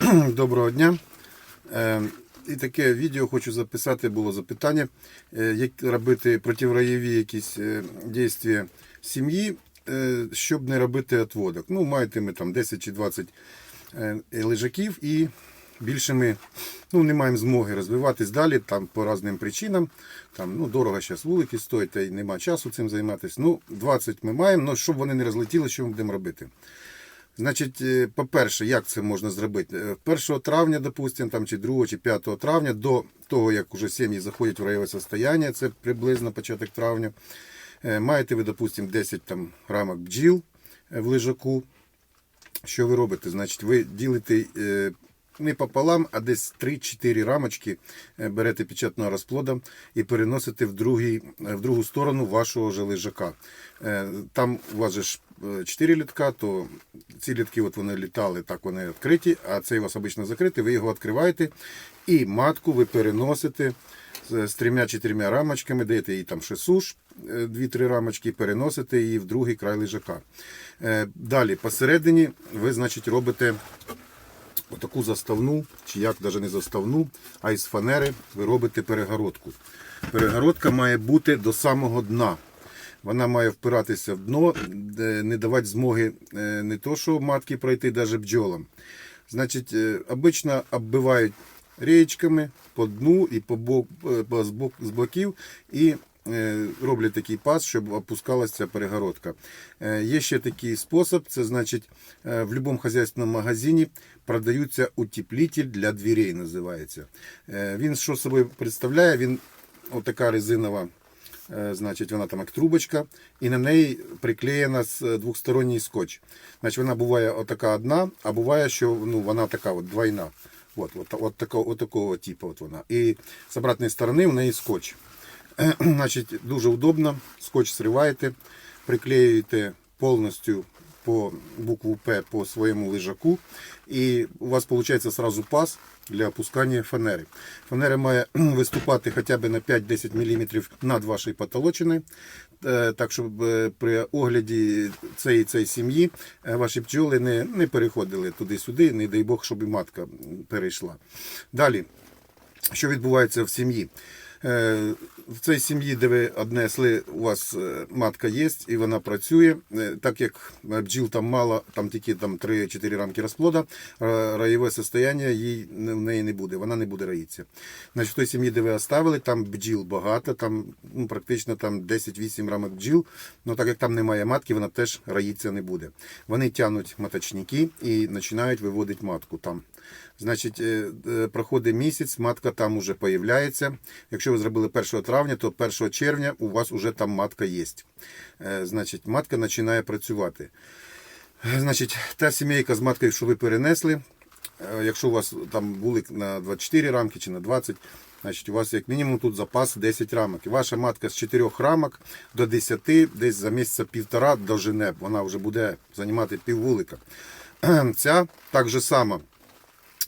Доброго дня. Е, І таке відео хочу записати, було запитання, е, як робити противраєві якісь е, дійства сім'ї, е, щоб не робити отводок. Ну, маєте ми там 10 чи 20 е, лежаків і більше ми ну, не маємо змоги розвиватись далі там по різним причинам. Там, ну, дорого зараз вулики стоять, та й нема часу цим займатися. Ну, 20 ми маємо, але щоб вони не розлетіли, що ми будемо робити? Значить, е, по-перше, як це можна зробити? Е, 1 травня, допустим, там, чи 2 чи 5 травня, до того, як уже сім'ї заходять в райове состояние, це приблизно початок травня, е, маєте ви, допустим, 10 там, рамок бджіл е, в лежаку. Що ви робите? Значить, ви ділите е, не пополам, а десь 3-4 рамочки е, берете печатного розплода і переносите в, другий, е, в другу сторону вашого же лежака. Е, Там у вас же 4 літка, то ці літки от вони літали, так вони відкриті, а цей у вас обично закритий, ви його відкриваєте і матку ви переносите з, трьома-чотирма рамочками, даєте їй там ще суш, 2-3 рамочки, переносите її в другий край лежака. Е, Далі, посередині ви, значить, робите отаку заставну, чи як навіть не заставну, а із фанери ви робите перегородку. Перегородка має бути до самого дна. Вона має впиратися в дно, не давати змоги е, не то, що матки пройти, навіть бджолам. Значить, е, обично оббивають річками по дну і по бок, е, по з бок- з боків і роблять такий пас, щоб опускалася перегородка. Є ще такий спосіб, це значить в будь-якому хазяйственному магазині продаються утеплитель для дверей, називається. Він що собою представляє? Він отака резинова Значить, вона там як трубочка, і на неї приклеєна е, двосторонній скотч. Значить, вона буває отака одна, а буває, що ну, вона така от двойна. От, от, от, такого, от такого типу от вона. І з обратної сторони в неї скотч. Е, Значить, дуже удобно. Скотч зриваєте, приклеюєте повністю по букву П по своєму лежаку, і у вас виходить сразу пас для опускання фанери. Фанера має виступати хоча б на 5-10 мм над вашою потолочиною, е, так щоб е, при огляді цієї, цієї сім'ї е, ваші пчоли не, не переходили туди-сюди, не дай Бог, щоб і матка перейшла. Далі, що відбувається в сім'ї? Е, В цій сім'ї, де ви однесли, у вас е, матка є і вона працює. Е, Так як бджіл там мало, там тільки там 3-4 рамки розплода, раєве состояння їй в неї не буде, вона не буде раїтися. Значить, в той сім'ї, де ви оставили, там бджіл багато, там ну, практично там 10-8 рамок бджіл. Ну так як там немає матки, вона теж раїтися не буде. Вони тягнуть маточники і починають виводити матку там. Значить, проходить місяць, матка там уже появляється. Якщо ви зробили 1 травня, то 1 червня у вас вже там матка є. Е, Значить, матка починає працювати. Е, Значить, та сімейка з маткою, що ви перенесли, е, якщо у вас там вулик на 24 рамки чи на 20, значить у вас як мінімум тут запас 10 рамок. Ваша матка з 4 рамок до 10, десь за місяця півтора дожене, вона вже буде займати пів вулика. Ця так же само.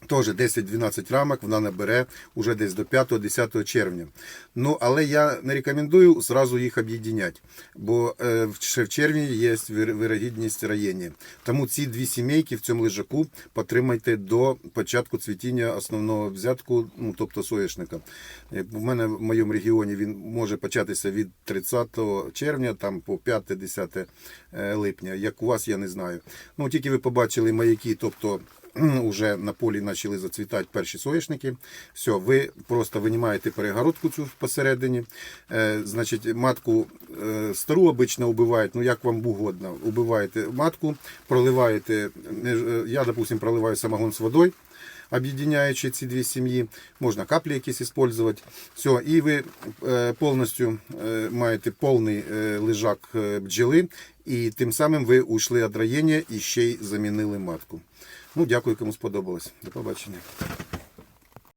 Теж 10-12 рамок вона набере уже десь до 5-10 червня. Ну, але я не рекомендую зразу їх об'єднати, бо е, ще в червні є вирогідність раєння. Тому ці дві сімейки в цьому лежаку потримайте до початку цвітіння основного взятку, ну, тобто соєшника. В мене в моєму регіоні він може початися від 30 червня там, по 5-10 е, липня. Як у вас, я не знаю. Ну, тільки ви побачили маяки, тобто уже на полі почали зацвітати перші соняшники. Все, ви просто винімаєте перегородку цю посередині. Е, значить, матку е, стару обично убивають, ну як вам угодно. Убиваєте матку, проливаєте. е, Я, допустим, проливаю самогон з водою. Об'єднаючи ці дві сім'ї, можна каплі якісь використовувати. Все, і ви повністю маєте повний лежак бджоли, і тим самим ви ушли від раєння і ще й замінили матку. Ну, дякую, кому сподобалось. До побачення.